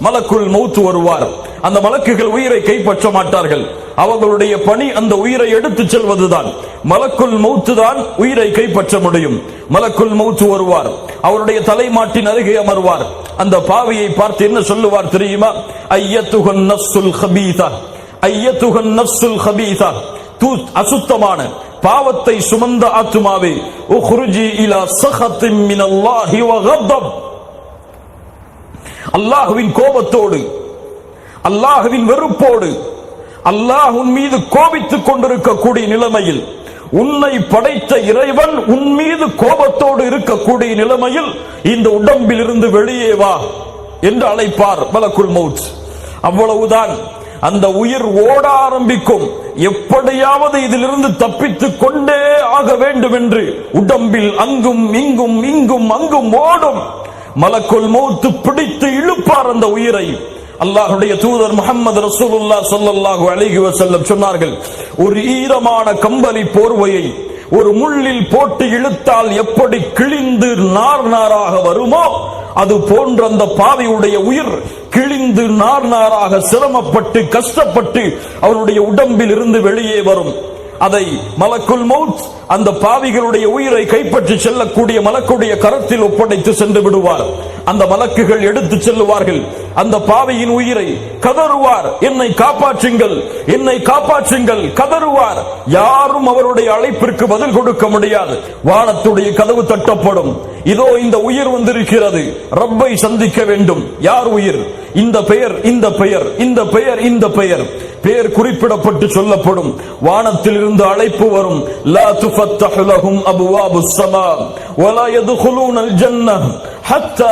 மலக்குள் மௌத் வருவார். அந்த மலக்குகள் உயிரை கைப்பற்ற மாட்டார்கள். அவர்களுடைய பணி அந்த உயிரை எடுத்துச் செல்வதுதான். மலக்குள் மௌத்து தான் உயிரை கைப்பற்ற முடியும். மலக்குள் மௌத்து வருவார். அவருடைய தலைமாட்டின் அருகே அமர்வார். அந்த பாவியை பார்த்து என்ன சொல்லுவார் தெரியுமா? ஐயத்துகன் நஸ்ஸுல் ஹபீதா. ஐயத்துகன் நஸ்ஸுல் ஹபீதா. தூ அசுத்தமான பாவத்தை சுமந்த ஆத்துமாவே. உஹ்ருஜி இலா சஹத்தின் மினல்லாஹி வ கத்தப் அல்லாஹுவின் கோபத்தோடு அல்லாஹுவின் வெறுப்போடு அல்லாஹ் உன் மீது கோபித்துக் கொண்டிருக்கக்கூடிய நிலைமையில் உன்னை படைத்த இறைவன் உன் மீது கோபத்தோடு இருக்கக்கூடிய நிலைமையில் இந்த உடம்பில் இருந்து வெளியே வா என்று அழைப்பார் மலக்குள் மௌத் அவ்வளவுதான். அந்த உயிர் ஓட ஆரம்பிக்கும். எப்படியாவது இதிலிருந்து தப்பித்துக் கொண்டே ஆக வேண்டும் என்று உடம்பில் அங்கும் இங்கும் இங்கும் அங்கும் ஓடும். மலக்குள் மௌத்து பிடித்து இழுப்பார் அந்த உயிரை. அல்லாஹுடைய தூதர் முகமது ரசூலுல்லா சொல்லல்லாஹு அழகி வசல்லம் சொன்னார்கள் ஒரு ஈரமான கம்பளி போர்வையை ஒரு முள்ளில் போட்டு இழுத்தால் எப்படி கிழிந்து நார் நாராக வருமோ? அது போன்ற அந்த பாவியுடைய உயிர் கிழிந்து நார் நாராக சிரமப்பட்டு கஷ்டப்பட்டு அவருடைய உடம்பில் இருந்து வெளியே வரும். அதை மலக்குள் மௌத் அந்த பாவிகளுடைய உயிரை கைப்பற்றி செல்லக்கூடிய மலக்குடைய கரத்தில் ஒப்படைத்து சென்று விடுவார். அந்த மலக்குகள் எடுத்து செல்லுவார்கள். அந்த பாவையின் உயிரை கதறுவார். என்னை காப்பாற்றுங்கள். என்னை காப்பாற்றுங்கள். கதறுவார். யாரும் அவருடைய அழைப்பிற்கு பதில் கொடுக்க முடியாது. வானத்துடைய கதவு தட்டப்படும். இதோ இந்த உயிர் வந்திருக்கிறது. ரப்பை சந்திக்க வேண்டும். யார் உயிர்? இந்த பெயர் இந்த பெயர் இந்த பெயர் இந்த பெயர். பெயர் குறிப்பிடப்பட்டு சொல்லப்படும். வானத்தில் இருந்து அழைப்பு வரும். லா துஃபத்தஹு லஹும் அபுவாபுஸ் ஸமா வலா யதுகுலூனல் ஜன்னஹ். ஹத்தா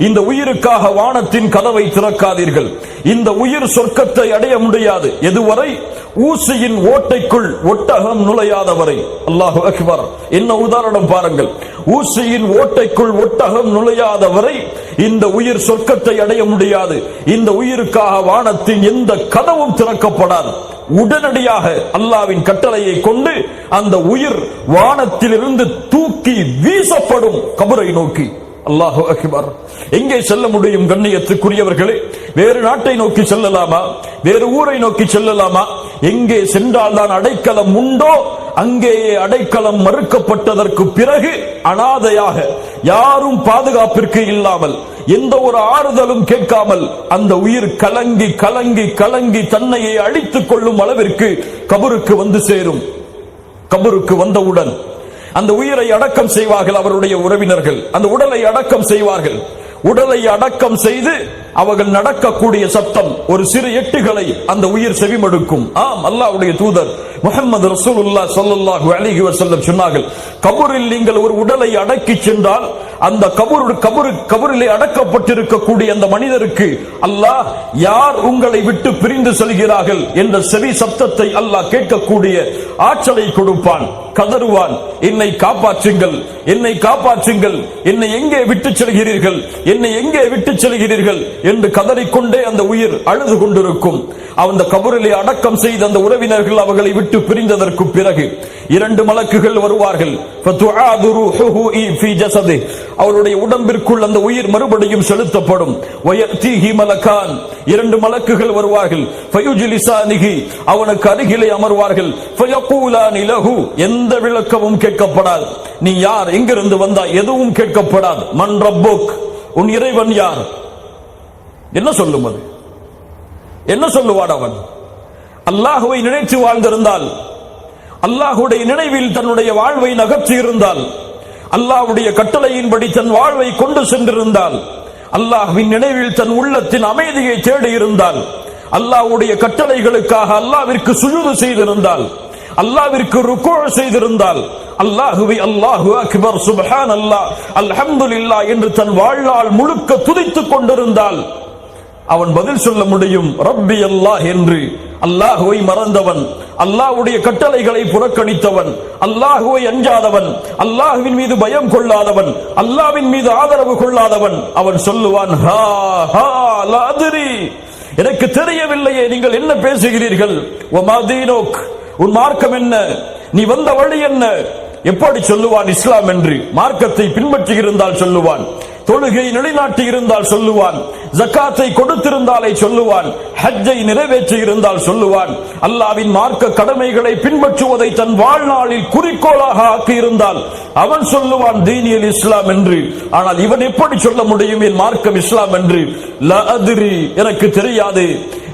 இந்த உயிருக்காக வானத்தின் கதவை திறக்காதீர்கள். இந்த உயிர் சொர்க்கத்தை அடைய முடியாது. எதுவரை? ஊசியின் ஓட்டைக்குள் ஒட்டகம் நுழையாதவரை. அல்லாஹு அக்பர். என்ன உதாரணம் பாருங்கள். ஊசியின் ஓட்டைக்குள் ஒட்டகம் நுழையாதவரை இந்த உயிர் சொர்க்கத்தை அடைய முடியாது. இந்த உயிருக்காக வானத்தின் எந்த கதவும் திறக்கப்படாது. உடனடியாக அல்லாவின் கட்டளையை கொண்டு அந்த உயிர் வானத்திலிருந்து தூக்கி வீசப்படும் கபரை நோக்கி. அல்லாஹு அக்பர். எங்கே செல்ல முடியும் கண்ணியத்துக்குரியவர்களே? வேறு நாட்டை நோக்கி செல்லலாமா? வேறு ஊரை நோக்கி செல்லலாமா? எங்கே சென்றால் தான் அடைக்கலம் உண்டோ? அங்கேயே அடைக்கலம் மறுக்கப்பட்டதற்கு பிறகு அனாதையாக யாரும் பாதுகாப்பிற்கு இல்லாமல் எந்த ஒரு ஆறுதலும் கேட்காமல் அந்த உயிர் கலங்கி கலங்கி கலங்கி தன்னையை அழித்துக் கொள்ளும் அளவிற்கு கபருக்கு வந்து சேரும். கபருக்கு வந்தவுடன் அந்த உயிரை அடக்கம் செய்வார்கள் அவருடைய உறவினர்கள். அந்த உடலை அடக்கம் செய்வார்கள். உடலை அடக்கம் செய்து அவர்கள் நடக்கக்கூடிய சத்தம் ஒரு சிறு எட்டுகளை அந்த உயிர் செவிமடுக்கும். ஆம் அல்லாஹ்வுடைய தூதர் முகமது ரசூலுல்லா ஸல்லல்லாஹு அலிஹி வசல்லம் சொன்னார்கள் கபூரில் நீங்கள் ஒரு உடலை அடக்கி சென்றால் அந்த கபரு கபரு கபூரிலே அடக்கப்பட்டிருக்கக்கூடிய அந்த மனிதருக்கு அல்லாஹ் யார் உங்களை விட்டு பிரிந்து செல்கிறார்கள் என்ற செவி சப்தத்தை அல்லாஹ் கேட்கக்கூடிய ஆற்றலை கொடுப்பான் கதறுவான். என்னை காப்பாற்றுங்கள் என்னை காப்பாற்றுங்கள் என்னை எங்கே விட்டு செல்கிறீர்கள் என்னை எங்கே விட்டு செல்கிறீர்கள் என்று கதறிக்கொண்டே அந்த உயிர் அழுது கொண்டிருக்கும். அந்த கபரிலே அடக்கம் செய்த அந்த உறவினர்கள் அவர்களை விட்டு பிரிந்ததற்கு பிறகு இரண்டு மலக்குகள் வருவார்கள். அவருடைய உடம்பிற்குள் அந்த உயிர் மறுபடியும் செலுத்தப்படும். இரண்டு மலக்குகள் வருவார்கள். அவனுக்கு அருகிலே அமர்வார்கள். எந்த விளக்கமும் கேட்கப்படாது. நீ யார்? எங்கிருந்து வந்தாய்? எதுவும் கேட்கப்படாது. மன் ரப்போக். உன் இறைவன் யார்? என்ன சொல்லும் அது? என்ன சொல்லுவான் அவன்? அல்லாஹுவை நினைத்து வாழ்ந்திருந்தால் அல்லாஹுடைய நினைவில் தன்னுடைய வாழ்வை நகர்த்தி இருந்தால் அல்லாஹ்வுடைய கட்டளையின்படி தன் வாழ்வை கொண்டு சென்றிருந்தால் அல்லாஹுவின் நினைவில் தன் உள்ளத்தின் அமைதியை தேடி இருந்தால் அல்லாஹ்வுடைய கட்டளைகளுக்காக அல்லாவிற்கு சுழுது செய்திருந்தால் அல்லாவிற்கு ருக்கோ செய்திருந்தால் அல்லாஹுவை அல்லாஹு அக்பர் சுபஹான் அல்லாஹ் அல்ஹம்துலில்லா என்று தன் வாழ்நாள் முழுக்க துதித்துக் கொண்டிருந்தால் அவன் பதில் சொல்ல முடியும். ரப்பி அல்லாஹ் என்று. அல்லாஹுவை மறந்தவன். அல்லாஹுடைய கட்டளைகளை புறக்கணித்தவன். அல்லாஹுவை அஞ்சாதவன். அல்லாஹுவின் மீது பயம் கொள்ளாதவன். அல்லாஹ்வின் மீது ஆதரவு கொள்ளாதவன். அவன் சொல்லுவான் ஹா ஹா லா எனக்கு தெரியவில்லையே நீங்கள் என்ன பேசுகிறீர்கள்? உன் மார்க்கம் என்ன? நீ வந்த வழி என்ன? எப்படி சொல்லுவான் இஸ்லாம் என்று? மார்க்கத்தை பின்பற்றி இருந்தால் சொல்லுவான். தொழுகை நிலைநாட்டி இருந்தால் சொல்லுவான். ஜக்காத்தை கொடுத்திருந்தாலே சொல்லுவான். ஹஜ்ஜை நிறைவேற்றி இருந்தால் சொல்லுவான். அல்லாவின் மார்க்க கடமைகளை பின்பற்றுவதை தன் வாழ்நாளில் குறிக்கோளாக ஆக்கி இருந்தால் அவன் சொல்லுவான் தீனியல் இஸ்லாம் என்று. ஆனால் இவன் எப்படி சொல்ல முடியும்? என் மார்க்கம் இஸ்லாம் என்று. ல எனக்கு தெரியாது.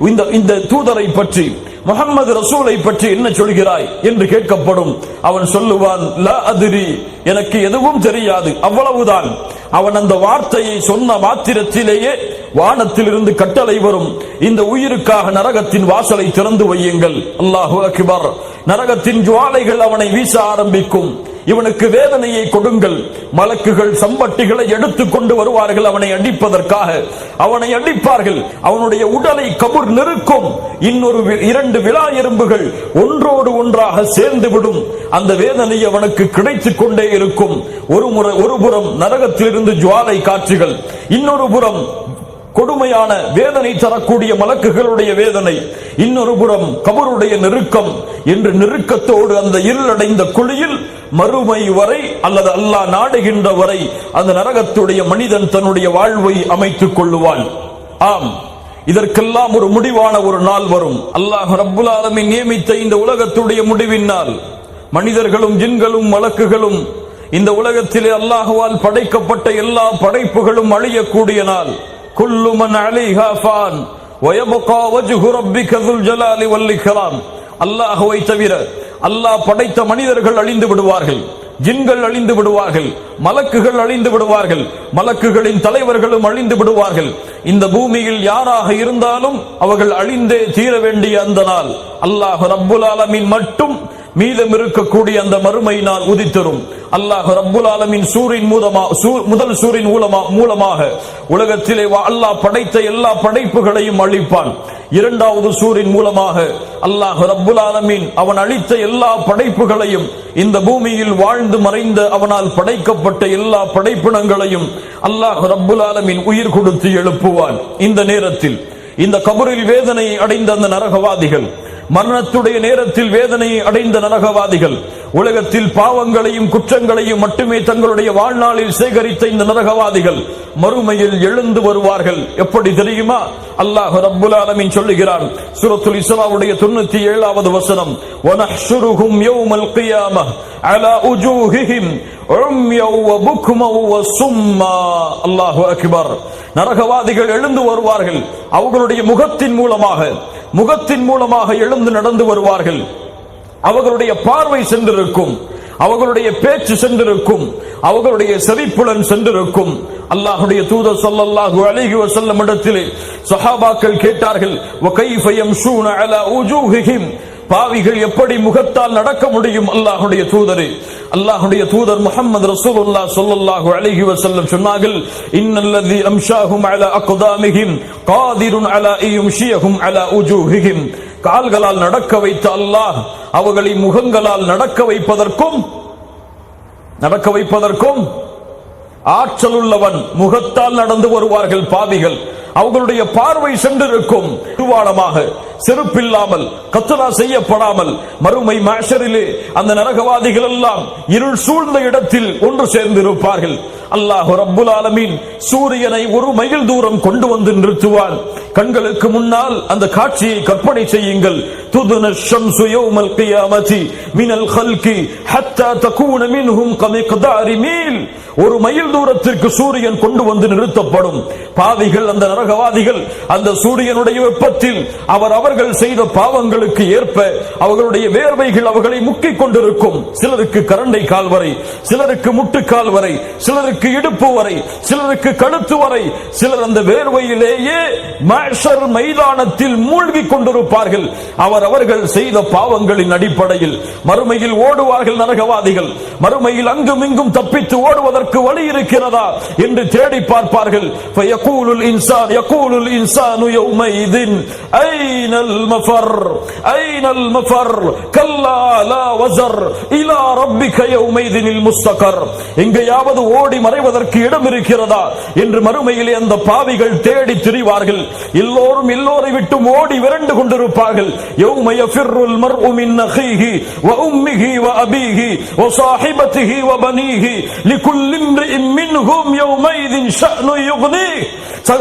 இந்த இந்த தூதரை பற்றி முகமது ரசூலை பற்றி என்ன சொல்கிறாய் என்று கேட்கப்படும். அவன் சொல்லுவான் ல அதிரி எனக்கு எதுவும் தெரியாது. அவ்வளவுதான். அவன் அந்த வார்த்தையை சொன்ன மாத்திரத்திலேயே வானத்திலிருந்து கட்டளை வரும். இந்த உயிருக்காக நரகத்தின் வாசலை திறந்து வையுங்கள். அல்லாஹு அக்பர். நரகத்தின் ஜுவாலைகள் அவனை வீச ஆரம்பிக்கும். இவனுக்கு வேதனையை கொடுங்கள். மலக்குகள் சம்பட்டிகளை எடுத்துக் கொண்டு வருவார்கள் அவனை அடிப்பதற்காக. அவனை அடிப்பார்கள். அவனுடைய உடலை கபூர் நெருக்கும். இன்னொரு வி- இரண்டு விழா எறும்புகள் ஒன்றோடு ஒன்றாக சேர்ந்து விடும் அந்த வேதனை அவனுக்கு கிடைத்துக் கொண்டே இருக்கும். ஒரு முறை ஒரு புறம் நரகத்திலிருந்து ஜுவாலை காட்சிகள். இன்னொரு புறம் கொடுமையான வேதனை தரக்கூடிய மலக்குகளுடைய வேதனை. இன்னொரு புறம் கபருடைய நெருக்கம் என்று நெருக்கத்தோடு அந்த இருளடைந்த குழியில் மறுமை வரை அல்லது அல்லாஹ் நாடுகின்ற வரை அந்த நரகத்துடைய மனிதன் தன்னுடைய வாழ்வை அமைத்துக் கொள்ளுவான் ஆம். இதற்கெல்லாம் ஒரு முடிவான ஒரு நாள் வரும். அல்லாஹ் ரப்புல் ஆலமீன் நியமித்த இந்த உலகத்துடைய முடிவின் நாள் மனிதர்களும் ஜின்களும் வழக்குகளும் இந்த உலகத்திலே அல்லாஹுவால் படைக்கப்பட்ட எல்லா படைப்புகளும் அழியக்கூடிய நாள். كل من عليها فان ويبقى وجه ربك ذو الجلال والإكرام இக்ராம். தவிர அல்லாஹ் படைத்த மனிதர்கள் அழிந்து விடுவார்கள். ஜின்கள் அழிந்து விடுவார்கள். மலக்குகள் அழிந்து விடுவார்கள். மலக்குகளின் தலைவர்களும் அழிந்து விடுவார்கள். இந்த பூமியில் யாராக இருந்தாலும் அவர்கள் அழிந்தே தீர வேண்டிய அந்த நாள். அல்லாஹ் ரப்புல் ஆலமீன் மட்டும் மீதம் இருக்கக்கூடிய அந்த மறுமை நாள் உதித்தரும். அல்லாஹ் ரப்புல் ஆலமின் சூரின் மூலமா சூ- முதல் சூரின் மூலமா மூலமாக உலகத்திலே வா- அல்லாஹ் படைத்த எல்லா படைப்புகளையும் அழிப்பான். இரண்டாவது சூரின் மூலமாக அல்லாஹ் ரப்புல் ஆலமின் அவன் அழித்த எல்லா படைப்புகளையும் இந்த பூமியில் வாழ்ந்து மறைந்த அவனால் படைக்கப்பட்ட எல்லா படைப்பினங்களையும் அல்லாஹ் ரப்புல் ஆலமின் உயிர் கொடுத்து எழுப்புவான். இந்த நேரத்தில் இந்த கபரில் வேதனை அடைந்த அந்த நரகவாதிகள் மரணத்துடைய நேரத்தில் வேதனையை அடைந்த நரகவாதிகள் உலகத்தில் பாவங்களையும் குற்றங்களையும் மட்டுமே தங்களுடைய வாழ்நாளில் சேகரித்த இந்த நரகவாதிகள் மறுமையில் எழுந்து வருவார்கள். எப்படி தெரியுமா? அல்லாஹ் ரப்புல் ஆலமின் சொல்லுகிறான் சூரத்துல் இஸ்லாவுடைய தொண்ணூத்தி ஏழாவது வசனம் வனஹ்ஷுருஹும் யௌமல் கியாமஹ் அலா உஜூஹிஹிம் அல்லாஹு அக்பர். நரகவாதிகள் எழுந்து வருவார்கள் அவர்களுடைய முகத்தின் மூலமாக. முகத்தின் மூலமாக எழுந்து நடந்து வருவார்கள். அவர்களுடைய பார்வை சென்றிருக்கும். அவர்களுடைய பேச்சு சென்றிருக்கும். அவர்களுடைய செவிப்புலன் சென்றிருக்கும். அல்லாஹுடைய தூதர் ஸல்லல்லாஹு அலிஹி வசல்லம் இடத்திலே சஹாபாக்கள் கேட்டார்கள் பாவிகள் எப்படி முகத்தால் நடக்க முடியும்? அல்லாஹுடைய தூதரே. அல்லாஹுடைய தூதர் முகமது ரசூலுல்லா சொல்லல்லாஹு அலைஹி வசல்லம் சொன்னார்கள் இன்னல்லதி அம்ஷாஹும் அலா அக்தாமிஹிம் காதிருன் அலா இயும்ஷியஹும் அலா உஜூஹிஹிம். கால்களால் நடக்க வைத்த அல்லாஹ் அவர்களை முகங்களால் நடக்க வைப்பதற்கும் நடக்க வைப்பதற்கும் ஆற்றல் உள்ளவன் முகத்தால் நடந்து வருவார்கள் பாவிகள். அவர்களுடைய பார்வை சென்றிருக்கும். திருவாளமாக செருப்பில்லாமல் கத்தலா செய்யப்படாமல் மறுமை மாஷரிலே அந்த நரகவாதிகள் எல்லாம் இருள் சூழ்ந்த இடத்தில் ஒன்று சேர்ந்திருப்பார்கள். அல்லாஹ் ரப்புல் ஆலமீன் சூரியனை ஒரு மைல் தூரம் கொண்டு வந்து நிறுத்துவான் கண்களுக்கு முன்னால் அந்த காட்சியை கற்பனை செய்யுங்கள். துதுன ஷம்சு யௌமல் கியாமதி மினல் ஹல்கி ஹத்தா தகூன மின்ஹும் கமிக்தாரி மீல். ஒரு மைல் தூரத்திற்கு சூரியன் கொண்டு வந்து நிறுத்தப்படும். பாவிகள் அந்த நரகவாதிகள் அந்த சூரியனுடைய வெப்பத்தில் அவர் அவர்கள் செய்த பாவங்களுக்கு ஏற்ப அவர்களுடைய வேர்வைகள் அவர்களை முக்கிக் கொண்டிருக்கும். சிலருக்கு கரண்டை கால் வரை சிலருக்கு முட்டுக்கால் வரை சிலருக்கு சிலருக்கு இடுப்பு வரை சிலருக்கு கழுத்து வரை சிலர் அந்த வேர்வையிலேயே மேஷர் மைதானத்தில் மூழ்கி கொண்டிருப்பார்கள். அவர் அவர்கள் செய்த பாவங்களின் அடிப்படையில் மறுமையில் ஓடுவார்கள் நரகவாதிகள். மறுமையில் அங்கும் இங்கும் தப்பித்து ஓடுவதற்கு வழி இருக்கிறதா என்று தேடி பார்ப்பார்கள். இன்சான் யகூலுல் இன்சானு முஸ்தகர். எங்கேயாவது ஓடி மறைவதற்கு இடம் இருக்கிறதா என்று மறுமையிலே அந்த பாவிகள் தேடி திரிவார்கள். எல்லோரும் எல்லோரை விட்டு ஓடி விரண்டு கொண்டிருப்பார்கள்.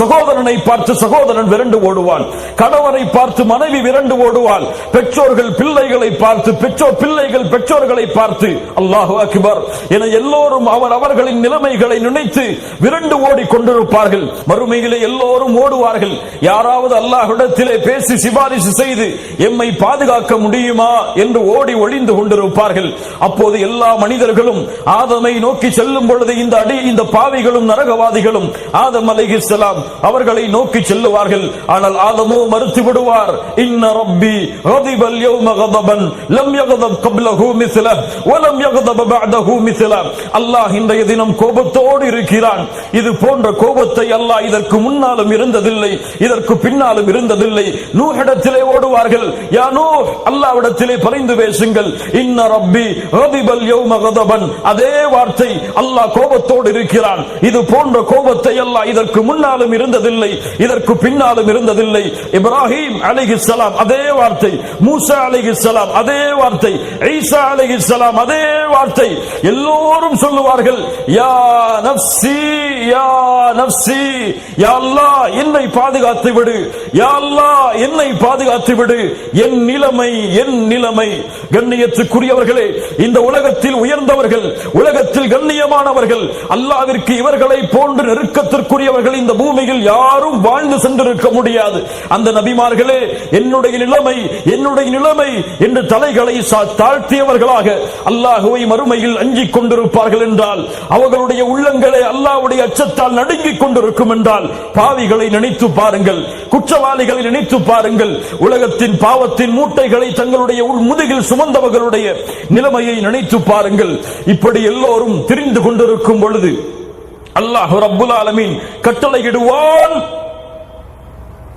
சகோதரனை பார்த்து சகோதரன் விரண்டு ஓடுவான். கணவனை பார்த்து மனைவி விரண்டு ஓடுவாள். பெற்றோர்கள் பிள்ளைகளை பார்த்து பெற்றோர் பிள்ளைகள் பெற்றோர்களை பார்த்து அல்லாஹு அக்பர் என எல்லோரும் அவர் அவர்களின் நிலைமை நன்மைகளை நினைத்து விரண்டு ஓடி கொண்டிருப்பார்கள் மறுமையிலே எல்லோரும் ஓடுவார்கள். யாராவது அல்லாஹ்விடத்திலே பேசி சிபாரிசு செய்து எம்மை பாதுகாக்க முடியுமா? என்று ஓடி ஒளிந்து கொண்டிருப்பார்கள். அப்போது எல்லா மனிதர்களும் ஆதமை நோக்கி செல்லும் பொழுது இந்த அடி இந்த பாவிகளும் நரகவாதிகளும் ஆதம் அலைஹிஸ்ஸலாம் அவர்களை நோக்கி செல்லுவார்கள். ஆனால் ஆதமோ மறுத்து விடுவார். இன்ன ரப்பி கதிபல் யௌம கதபன் லம் யகதப் கப்லஹு மிஸ்லஹ் வலம் யகதப் பஅதஹு மிஸ்லஹ். அல்லாஹ் இந்த தினம் கோப கோபத்தோடு இருக்கிறான். இது போன்ற கோபத்தை அல்லாஹ் இதற்கு முன்னாலும் இருந்ததில்லை இதற்கு பின்னாலும் இருந்ததில்லை. நூஹிடத்திலே ஓடுவார்கள். யானோ அல்லாவிடத்திலே பரிந்து பேசுங்கள். இன்ன ரப்பி ரதிபல் யௌம அதே வார்த்தை அல்லாஹ் கோபத்தோடு இருக்கிறான். இது போன்ற கோபத்தை அல்லாஹ் இதற்கு முன்னாலும் இருந்ததில்லை இதற்கு பின்னாலும் இருந்ததில்லை. இப்ராஹிம் அலிஹிஸ்லாம் அதே வார்த்தை. மூசா அலிஹிஸ்லாம் அதே வார்த்தை. ஐசா அலிஹிஸ்லாம் அதே வார்த்தை. எல்லோரும் சொல்லுவார்கள் யார் நப்சி யா நப்சி யா அல்லாஹ் என்னை பாதுகாத்து விடு யா அல்லாஹ் என்னை பாதுகாத்து விடு என் நிலைமை என் நிலைமை. கண்ணியத்துக்குரியவர்களே இந்த உலகத்தில் உயர்ந்தவர்கள் உலகத்தில் கண்ணியமானவர்கள் அல்லாவிற்கு இவர்களை போன்று நெருக்கத்திற்குரியவர்கள் இந்த பூமியில் யாரும் வாழ்ந்து சென்றிருக்க முடியாது. அந்த நபிமார்களே என்னுடைய நிலைமை என்னுடைய நிலைமை என்று தலைகளை தாழ்த்தியவர்களாக அல்லாஹுவை மறுமையில் அஞ்சிக் கொண்டிருப்பார்கள் என்றால் அவர்களுடைய நம்முடைய உள்ளங்களை அல்லாவுடைய அச்சத்தால் நடுங்கிக் கொண்டிருக்கும் என்றால் பாவிகளை நினைத்து பாருங்கள் குற்றவாளிகளை நினைத்து பாருங்கள். உலகத்தின் பாவத்தின் மூட்டைகளை தங்களுடைய உள் முதுகில் சுமந்தவர்களுடைய நிலைமையை நினைத்து பாருங்கள். இப்படி எல்லோரும் திரிந்து கொண்டிருக்கும் பொழுது அல்லாஹ் ரப்புல் ஆலமீன் கட்டளையிடுவான்.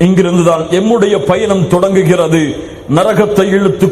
இங்கிருந்துதான் எம்முடைய பயணம் தொடங்குகிறது. நரகத்தை இழுத்து